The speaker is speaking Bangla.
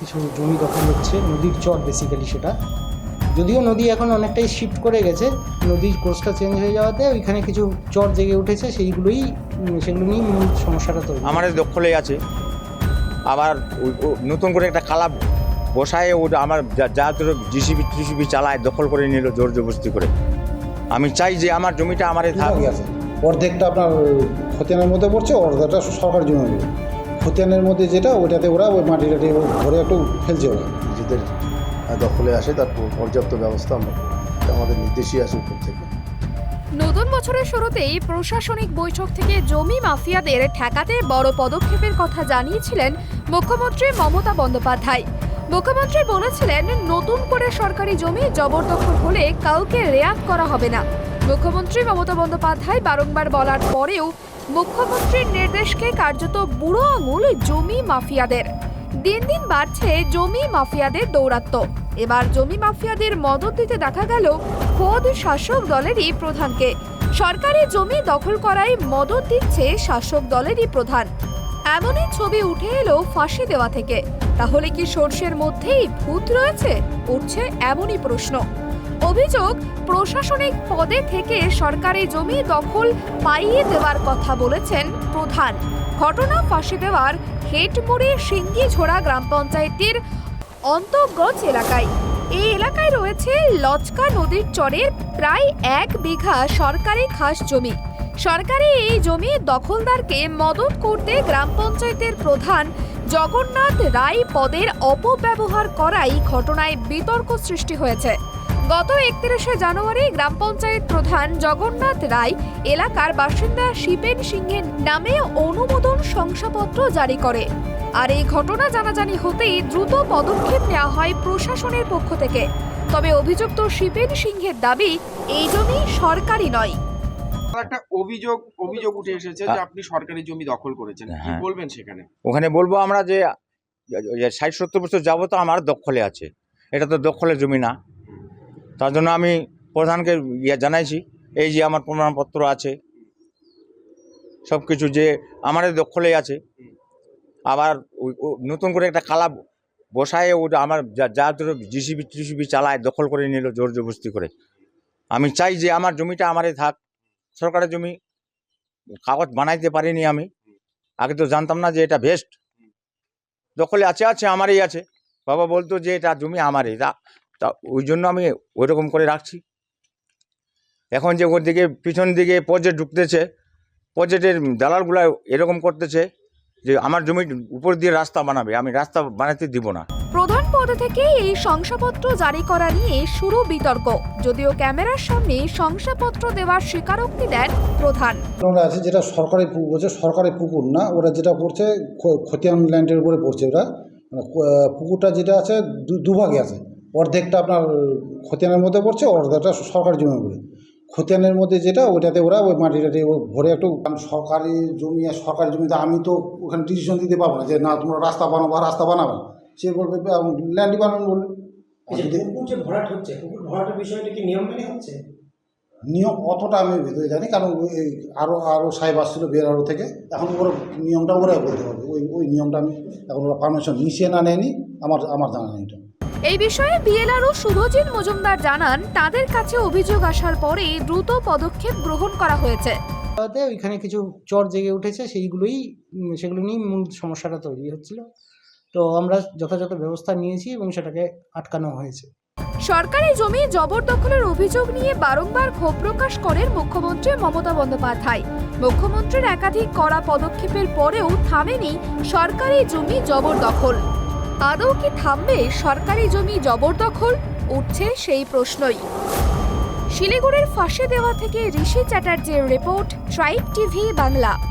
কিছু জমি দখল হচ্ছে নদীর চর বেসিক্যালি সেটা। যদিও নদী এখন অনেকটাই শিফট করে গেছে নদীর কোর্সটা চেঞ্জ হয়ে যাওয়াতে ওইখানে কিছু চর জেগে উঠেছে সেইগুলোই সেগুলো নিয়েই মূল সমস্যাটা তৈরি। আমাদের দখলে আছে। আবার নতুন করে একটা কালা বসায় ওটা আমার যা- যা তোর জিসিবি টিসিবি চালায় দখল করে নিল জোর জবরদস্তি করে। আমি চাই যে আমার জমিটা আমারই থাক। দুভাগই আছে? অর্ধেকটা আপনার খতিয়ানের মধ্যে পড়ছে অর্ধেকটা সরকারি জমি হবে মধ্যে যেটা ওইটাতে ওরা ওই মাটি টাটি ভরে একটু ফেলছে ওরা। নিজেদের দখলে আসে তার পর্যাপ্ত ব্যবস্থা আমরা। আমাদের নির্দেশই আসে উপর থেকে। নতুন বছরের শুরুতেই প্রশাসনিক বৈঠক থেকে জমি মাফিয়াদের ঠেকাতে বড় পদক্ষেপের কথা জানিয়েছিলেন মুখ্যমন্ত্রী মমতা বন্দ্যোপাধ্যায়। মুখ্যমন্ত্রী বলেছিলেন নতুন করে সরকারি জমি জবরদখল হলে কাউকে রেয়াত করা হবে না। মুখ্যমন্ত্রী মমতা বন্দ্যোপাধ্যায় বারংবার বলার পরেও মুখ্যমন্ত্রীর নির্দেশকে কার্যত বুড়ো আঙুল জমি মাফিয়াদের। দিন দিন বাড়ছে জমি মাফিয়াদের দৌরাত্ম্য। এবার জমি মাফিয়াদের মদত দিতে দেখা গেল খোদ শাসক দলেরই প্রধানকে। সরকারি জমি দখল করায় মদত দিচ্ছে শাসক দলেরই প্রধান। এমনই ছবি উঠে এলো ফাঁসি দেওয়া থেকে। তাহলে কি সর্ষের মধ্যেই ভূত রয়েছে? উঠছে এমনই প্রশ্ন। অভিযোগ, প্রশাসনিক পদে থেকে সরকারি জমি দখল পাইয়ে দেওয়ার কথা বলেছেন প্রধান। ঘটনা ফাঁসি দেওয়ার হেটমুড়ি সিঙ্গিঝোড়া গ্রাম পঞ্চায়েতের অন্তর্গজ এলাকায়। এই এলাকায় রয়েছে লচকা নদীর চরের প্রায় এক বিঘা সরকারি খাস জমি। সরকারি এই জমি দখলদারকে মদত করতে গ্রাম পঞ্চায়েতের প্রধান জগন্নাথ রায় পদের অপব্যবহার করাই ঘটনায় বিতর্ক সৃষ্টি হয়েছে। গত একত্রিশে জানুয়ারি গ্রাম পঞ্চায়েত প্রধান জগন্নাথ রায় এলাকার বাসিন্দা শিপেন সিংহের নামে অনুমোদন শংসাপত্র জারি করে। আর এই ঘটনা জানাজানি হতেই দ্রুত পদক্ষেপ নেওয়া হয় প্রশাসনের পক্ষ থেকে। তবে অভিযুক্ত শিপেন সিংহের দাবি এই জমি সরকারি নয়। একটা অভিযোগ অভিযোগ উঠে এসেছে যে আপনি সরকারি জমি দখল করেছেন। কি হ্যাঁ। বলবেন সেখানে? ওখানে বলব আমরা যে ষাট সত্তর বছর যাব তো আমার দখলে আছে। এটা তো দখলের জমি না। তার জন্য আমি প্রধানকে ইয়ে জানাইছি, এই যে আমার প্রমাণপত্র আছে, সব কিছু যে আমাদের দখলেই আছে। আবার নতুন করে একটা কালা বসায়, ওটা আমার যা- তোর জিসিবি টিসিবি চালায়, দখল করে নিল জোর জবস্তি করে। আমি চাই যে আমার জমিটা আমারই থাক, সরকারের জমি, কাগজ বানাইতে পারিনি আমি। আগে তো জানতাম না যে এটা ভেস্ট দখলে আছে আছে, আমারই আছে। বাবা বলতো যে এটা জমি আমারই। তা ওই জন্য আমি ওইরকম করে রাখছি। এখন যে ওর দিকে পিছন দিকে প্রজেক্ট ঢুকতেছে প্রজেক্টের দালালগুলা এরকম করতেছে যে আমার জমির উপর দিয়ে রাস্তা বানাবে আমি রাস্তা বানাতে দিব না। প্রধান পদ থেকে এই শংসাপত্র জারি করা নিয়ে শুরু বিতর্ক যদিও ক্যামেরার সামনে শংসাপত্র দেওয়ার স্বীকারোক্তি দেন প্রধান। ওরা আছে যেটা সরকারি পুকুর বলছে সরকারি পুকুর না ওরা যেটা করছে খতিয়ান ল্যান্ডের উপরে পড়ছে ওরা। মানে পুকুরটা যেটা আছে দু- দুভাগে আছে। অর্ধেকটা আপনার খতিয়ানের মধ্যে পড়ছে অর্ধেকটা সরকারি জমি উপরে খতিয়ানের মধ্যে যেটা ওইটাতে ওরা ওই মাটি টাটি ও ভরে একটু কারণ সরকারি জমি আর সরকারি জমিতে আমি তো ওখানে ডিসিশন দিতে পারব না যে না তোমরা রাস্তা বানাবো রাস্তা বানাবে। সে বলবে ল্যান্ড ডিপার্টমেন্ট বলবে। ভরাট হচ্ছে ভরাটের বিষয়টা কি নিয়ম মেনে হচ্ছে? নিয়ম অতটা আমি ভেতরে জানি কারণ ওই আরও আরও সাহেব আসছিল বিয়ারও থেকে এখন ওর নিয়মটা ওরাই বলতে পারবে। ওই ওই নিয়মটা আমি এখন ওরা পারমিশন নিচে না নেয়নি আমার আমার জানা নেই এটা। এই বিষয়ে বিএলআরও শুভজিৎ মজুমদার জানান তাদের কাছে অভিযোগ আসার পরে দ্রুত পদক্ষেপ গ্রহণ করা হয়েছে। ওইখানে কিছু চর জেগে উঠেছে সেইগুলোই সেগুলো নিয়েই মূল সমস্যাটা তৈরি হচ্ছিল। তো আমরা যথাযথ ব্যবস্থা নিয়েছি এবং সেটাকে আটকানো হয়েছে। সরকারি জমি জবরদখলের অভিযোগ নিয়ে বারংবার ক্ষোভ প্রকাশ করেন মুখ্যমন্ত্রী মমতা বন্দ্যোপাধ্যায়। মুখ্যমন্ত্রীর একাধিক কড়া পদক্ষেপের পরেও থামেনি সরকারি জমি জবরদখল। আদৌ কি থামবে? সরকারি জমি জবরদখল? উঠছে সেই প্রশ্নই। শিলিগুড়ির ফাঁসে দেওয়া থেকে ঋষি চ্যাটার্জির রিপোর্ট, ট্রাইব টিভি বাংলা।